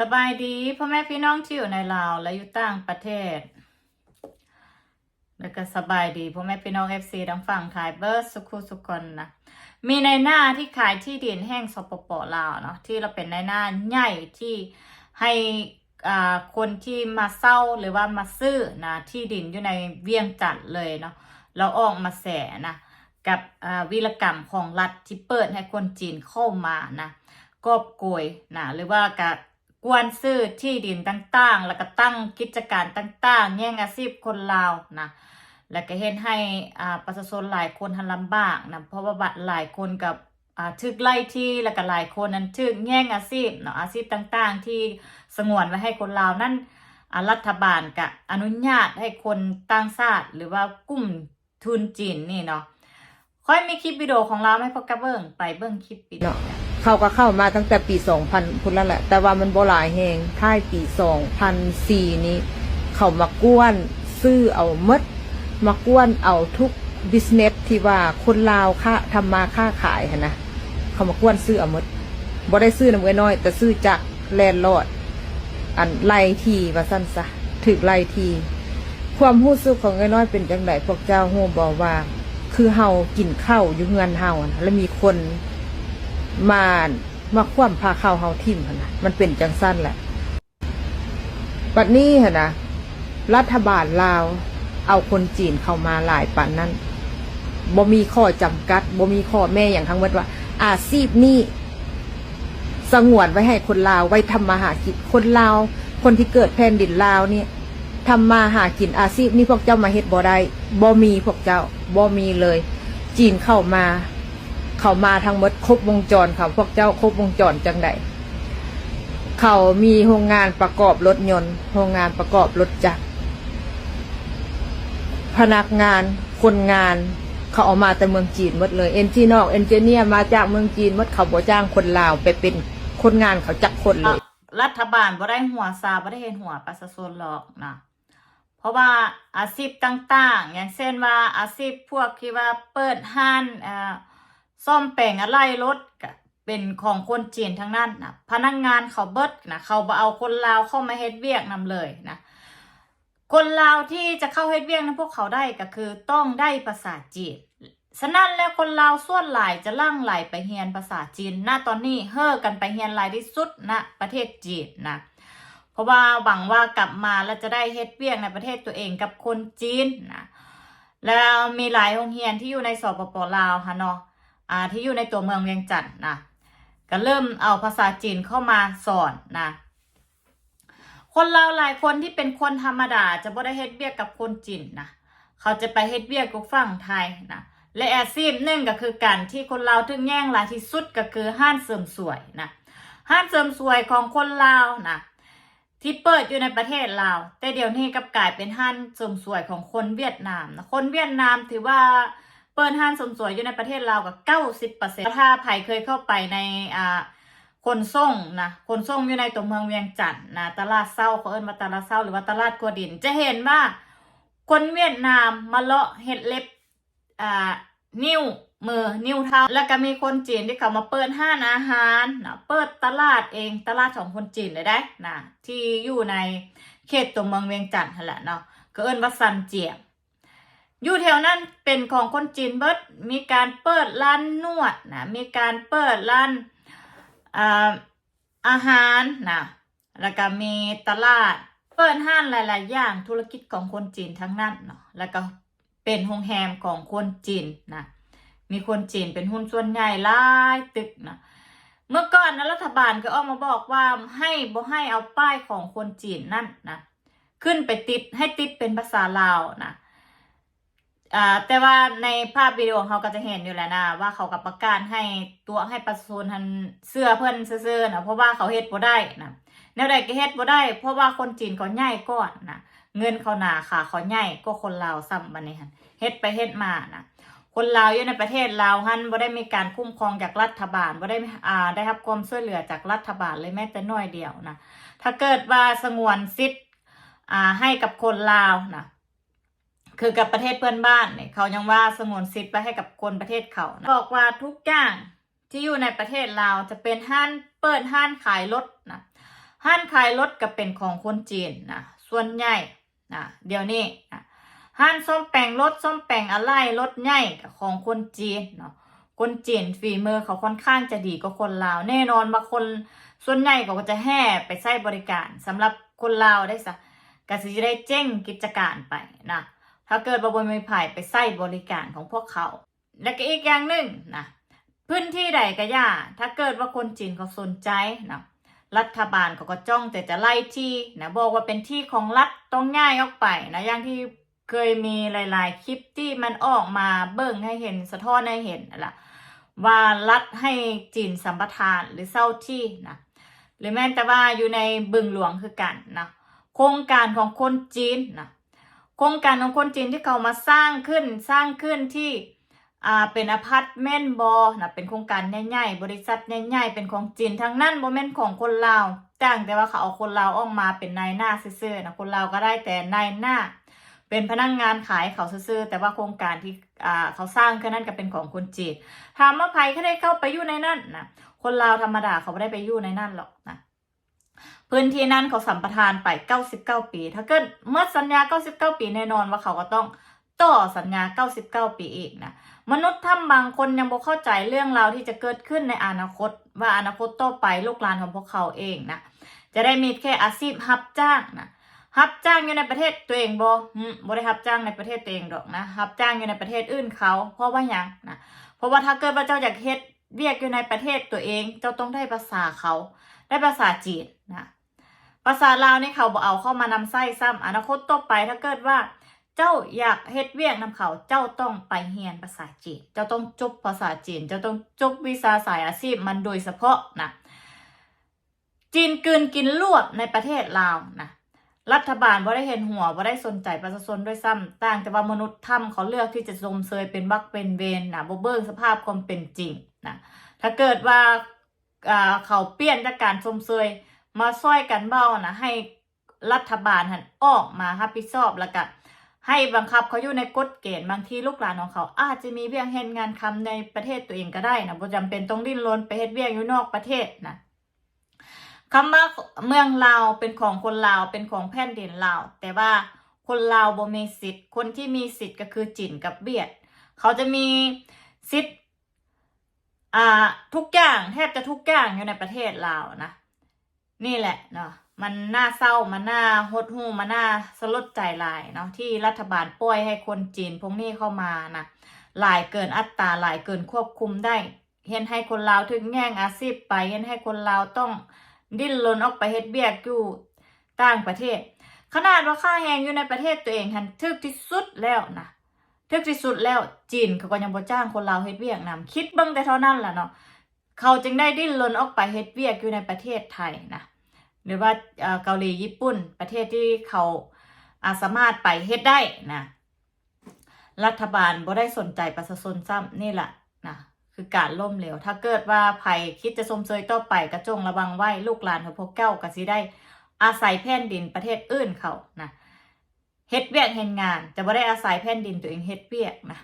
สบายดีพ่อแม่พี่น้องที่อยู่ในลาวและอยู่ต่างประเทศ แล้วก็สบายดีพ่อแม่พี่น้องเอฟซีทั้งฝั่งไทยเบิร์ดสุขุสุกคนนะมีในหน้าที่ขายที่ดินแห้งสปปลาวเนาะที่เราเป็นในหน้าใหญ่ที่ให้คนที่มาเศร้าหรือว่ามาซื้อนะที่ดินอยู่ในเวียงจันทน์เลยเนาะเราออกมาแสนะกับวีรกรรมของรัฐที่เปิดให้คนจีนเข้ามานะกอบโกยนะหรือว่ากะ กวนซื้อที่ดินต่างๆ แล้วก็ตั้งกิจการต่างๆ แย่งอาชีพคนลาวนะแล้วก็เห็นให้อ่าประชาชนหลายคนทันลำบากนะเพราะว่าบัดหลายคนกับอ่าทึกไล่ที่แล้วก็หลายคนนั้นทึกแย่งอาชีพเนาะอาชีพต่างๆ ที่สงวนไว้ให้คนลาวนั่นรัฐบาลกะอนุญาตให้คนต่างชาติหรือว่ากลุ่มทุนจีนนี่เนาะค่อยมีคลิปวิดีโอของเราให้พวกกระเบิ้งไปเบิ้งคลิปวิดีโอ เขาก็เข้ามาตั้งแต่ปี2000พุ่นแล้วแหละ แต่ว่ามันโบหลายแหงท้ายปี2004นี้ เขามากวนซื้อเอามดมากวนเอาทุกบิสเนสที่ว่าคนลาวค่าทำมาค้าขายนะเขามากวนซื้อเอามดบ่ได้ซื้อน้ำเงินน้อย แต่ซื้อจากแลนด์ลอด อันไล่ทีว่าสั้นซะถึกไล่ที ความรู้สึกของไอ้น้อยเป็นจังไดพวกเจ้าฮู้บอกว่า คือเฮากินข้าวอยู่เงินเฮาแล้วมีคน มามาคว่ำพาเข้าเฮาทิมหั่นนะมันเป็นจังสั้นแหละปัดนี้หั่นนะรัฐบาลลาว เอาคนจีนเข้ามาหลายปันนั้นบ่มีข้อจำกัดบ่มีข้อแม่อย่างทั้งหมดว่า อาชีพนี้สงวนไว้ให้คนลาวไว้ทำมาหากินคนลาว คนที่เกิดแผ่นดินลาวเนี่ยทำมาหากินอาชีพนี้พวกเจ้ามาเฮ็ดบ่ได้บ่มีพวกเจ้าบ่มีเลย จีนเข้ามา เขามาทั้งหมดครบวงจรเขาพวกเจ้าครบวงจรจังใดเขามีโรงงานประกอบรถยนต์โรงงานประกอบรถจักรพนักงานคนงาน เขาเอามาแต่เมืองจีนหมดเลยเอนจินอกเอนจิเนียมาจากเมืองจีนหมดเขาบ่จ้างคนลาวไปเป็นคนงานเขาจักคนเลย รัฐบาลบ่ได้หัวซาบ่ได้เห็นหัวประชาชนหรอกนะเพราะว่าอาชีพต่าง ๆ อย่างเช่นว่าอาชีพพวกที่ว่าเปิดห้านอ่อ ซ่อมแปลงอะไรรถก็เป็นของคนจีนทั้งนั้นนะพนักงานเขาเบิดนะเขาเอาคนลาวเข้ามาเฮ็ดเวียกนำเลยนะคนลาวที่จะเข้าเฮ็ดเวียกนั้นพวกเขาได้ก็คือต้องได้ภาษาจีนฉะนั้นแล้วคนลาวส่วนหลายจะล่างไหลไปเรียนภาษาจีนณตอนนี้เฮ่อกันไปเรียนหลายที่สุดณประเทศจีนนะเพราะว่าหวังว่ากลับมาแล้วจะได้เฮ็ดเวียกในประเทศตัวเองกับคนจีนนะแล้วมีหลายโรงเรียนที่อยู่ในสปปลาวค่ะเนาะ อ่าที่อยู่ในตัวเมืองเวียงจันทน์นะก็เริ่มเอาภาษาจีนเข้ามาสอนนะคนลาวหลายคนที่เป็นคนธรรมดาจะบ่ได้เฮ็ดเวียกกับคนจีนนะเขาจะไปเฮ็ดเวียกกับฝั่งไทยนะและอาชีพหนึ่งก็คือการที่คนลาวถึงแย่งหลายที่สุดก็คือห้านเสริมสวยนะห้านเสริมสวยของคนลาวนะที่เปิดอยู่ในประเทศลาวแต่เดี๋ยวนี้กับกลายเป็นห้านเสริมสวยของคนเวียดนามนะคนเวียดนามถือว่า เปิดห้านสมสวยอยู่ในประเทศลาวกับเก้าสิบเปอร์เซ็นต์ถ้าใครเคยเข้าไปในอ่าคนส่งนะคนส่งอยู่ในตัวเมืองเวียงจันทน์นะตลาดเศร้าเขาเอิ้นว่าตลาดเศร้าหรือว่าตลาดกัวดิน จะเห็นว่า คนเวียดนามมาเลาะเห็ดเล็บอ่านิ้วมือนิ้วเท้าแล้วก็มีคนจีนที่เขามาเปิดห้านอาหารนะเปิดตลาดเองตลาดของคนจีนเลยได้นะที่อยู่ในเขตตัวเมืองเวียงจันทน์นั่นแหละเนาะก็เอิ้นว่าซันเจียง อยู่แถวนั้นเป็นของคนจีนเบิดมีการเปิดร้านนวดนะมีการเปิดร้านอาอาหารนะแล้วก็มีตลาด เปิดห้างหลาย ๆ อย่างธุรกิจของคนจีนทั้งนั้นเนาะแล้วก็เป็นโรงแรมของคนจีนนะมีคนจีนเป็นหุ้นส่วนใหญ่หลายตึกนะเมื่อก่อนนะรัฐบาลก็ออกมาบอกว่าให้บ่ให้เอาป้ายของคนจีนนั่นนะขึ้นไปติดให้ติดเป็นภาษาลาวนะ อ่าแต่ว่าในภาพวิดีโอเขาก็จะเห็นอยู่แล้วนะว่าเขากับประกาศให้ตัวให้ประชาชนทันเสื้อเพิ่อนซื่อนะเพราะว่าเขาเฮ็ดบ่ได้นะแนวใดก็เฮ็ดบ่ได้ เพราะว่าคนจีนเขาใหญ่ก่อนนะเงินเขาหนาค่ะเขาใหญ่ก็คนลาวซ้ำบัดนี้หั่นเฮ็ดไปเฮ็ดมานะคนลาวอยู่ในประเทศลาวหันบ่ได้มีการคุ้มครองจากรัฐบาลบ่ได้อ่าได้รับความช่วยเหลือจากรัฐบาลเลยแม้แต่น้อยเดียวนะถ้าเกิดว่าสงวนสิทธิ์อ่าให้กับคนลาวนะ คือกับประเทศเพื่อนบ้านเนี่ยเขายังว่าสงวนสิทธิ์ไว้ให้กับคนประเทศเขานะบอกว่าทุกอย่างที่อยู่ในประเทศลาวจะเป็นห้านเปิดห้านขายรถนะห้านขายรถก็เป็นของคนจีนนะส่วนใหญ่นะเดี๋ยวนี้นะห้านซ่อมแปลงรถซ่อมแปลงอะไรรถใหญ่ก็ของคนจีนเนาะคนจีนฝีมือเขาค่อนข้างจะดีกว่าคนลาว แน่นอนบางคนส่วนใหญ่ก็จะแห่ไปใช้บริการสำหรับคนลาวได้ซะก็สิได้เจ้งกิจการไปนะ ถ้าเกิดบบนไม่ผ่ายไปใช้บริการของพวกเขา และก็อีกอย่างหนึ่งนะพื้นที่ใดก็ย่าถ้าเกิดว่าคนจีนเขาสนใจนะรัฐบาลเขาก็จ้องแต่จะไล่ที่นะบอกว่าเป็นที่ของรัฐต้องง่ายออกไปนะอย่างที่เคยมีหลาย ๆ คลิปที่มันออกมาเบิ่งให้เห็นสะท้อนให้เห็นนั่นล่ะว่ารัฐให้จีนสัมปทานหรือเศร้าที่นะหรือแม้แต่ว่าอยู่ในบึงหลวงคือกันนะโครงการของคนจีนนะ โครงการของคนจีนที่เขามาสร้างขึ้นสร้างขึ้นที่อ่าเป็นอพาร์ตเมนต์บอนะเป็นโครงการใหญ่ๆบริษัทใหญ่ๆเป็นของจีนทั้งนั้นโมเมนต์ของคนลาวจ้างแต่ว่าเขาเอาคนลาวออกมาเป็นนายหน้าซื่อๆนะคนลาวก็ได้แต่นายหน้า เป็นพนักงงานขายเขาซื่อๆแต่ว่าโครงการที่อ่าเขาสร้างขึ้นนั่นก็เป็นของคนจีนถามว่าใครเขาได้เข้าไปอยู่ในนั่นนะคนลาวธรรมดาเขาไม่ได้ไปอยู่ในนั่นหรอกนะ พื้นที่นั้นเขาสัมปทานไป 99 ปี ถ้าเกิดเมื่อสัญญา 99 ปีแน่นอนว่าเขาก็ต้องต่อสัญญา 99 ปีอีกนะ มนุษย์ถ้ำบางคนยังบ่เข้าใจเรื่องราวที่จะเกิดขึ้นในอนาคต ว่าอนาคตต่อไปลูกหลานของพวกเขาเองนะ จะได้มีแค่อาชีพรับจ้างนะรับจ้างอยู่ในประเทศตัวเองบ่บ่ได้รับจ้างในประเทศตัวเองดอกนะรับจ้างอยู่ในประเทศอื่นเขา เพราะว่าหยังนะ เพราะว่าถ้าเกิดว่าเจ้าอยากเฮ็ดเวียกอยู่ในประเทศตัวเอง เจ้าต้องได้ภาษาเขา ได้ภาษาจีนนะ ภาษาลาวนี่เขาบ่เอาเข้ามานำไส้ซ้ำอนาคตต่อไปถ้าเกิดว่า เจ้าอยากเฮ็ดเวียกนำเขาเจ้าต้องไปเรียนภาษาจีน เจ้าต้องจบภาษาจีน เจ้าต้องจบวิชาสายอาชีพมันโดยเฉพาะนะจีนกลืนกินลวกในประเทศลาวนะรัฐบาลบ่ได้เห็นหัวบ่ได้สนใจประชาชนด้วยซ้ำต่างแต่ว่ามนุษย์ถ้ำเขาเลือกที่จะชมเชยเป็นบักเป็นเวนนะบ่เบิ่งสภาพความเป็นจริงนะถ้าเกิดว่าเขาเปลี่ยนจากการชมเชย มาช่วยกันเบ้านะให้รัฐบาลหันออกมารับผิดชอบแล้วก็ให้บังคับเขาอยู่ในกฎเกณฑ์บางทีลูกหลานของเขา อาจจะมีเวียกเฮ็ดงานคำในประเทศตัวเองก็ได้นะบ่จำเป็นต้องดิ้นรนไปเฮ็ดเวียกอยู่นอกประเทศนะคำว่าเมืองลาวเป็นของคนลาวเป็นของแผ่นดินลาวแต่ว่าคนลาวบ่มีสิทธิ์ คนที่มีสิทธิ์ก็คือจีนกับเวียด เขาจะมีสิทธิ์อ่าทุกอย่างแทบจะทุกอย่างอยู่ในประเทศลาวนะ นี่แหละเนาะมันน่าเศร้ามันน่าหดหู่มันน่าสลดใจหลายเนาะที่รัฐบาลปล่อยให้คนจีนพวกนี้เข้ามานะหลายเกินอัตราหลายเกินควบคุมได้ เห็นให้คนลาวถึงแง่งอาชีพไป เห็นให้คนลาวต้องดิ้นรนออกไปเฮ็ดเบียกอยู่ต่างประเทศ ขนาดว่าค่าแรงอยู่ในประเทศตัวเองหันทึกที่สุดแล้วนะทึกที่สุดแล้วจีนเขาก็ยังบ่จ้างคนลาวเฮ็ดเวียกนำคิดเบิ่งแต่เท่านั้นล่ะเนาะเขาจึงได้ดิ้นรนออกไปเฮ็ดเวียกอยู่ในประเทศไทยนะ รือว่าเกาหลีญี่ปุ่น ประเทศที่เขาอาสามารถไปเฮ็ดได้นะรัฐบาลบ่ได้สนใจประชาชนซ้ำนี่แหละนะคือการล่มเหลว ถ้าเกิดว่าภัยคิดจะสมเซยต่อไปกระจงระวังไว้ลูกหลานของพวกเก้าก็สิได้ อาศัยแผ่นดินประเทศอื่นเขานะเฮ็ดเวียกเฮ็ดงาน จะบ่ได้อาศัยแผ่นดินตัวเองเฮ็ดเวียกนะ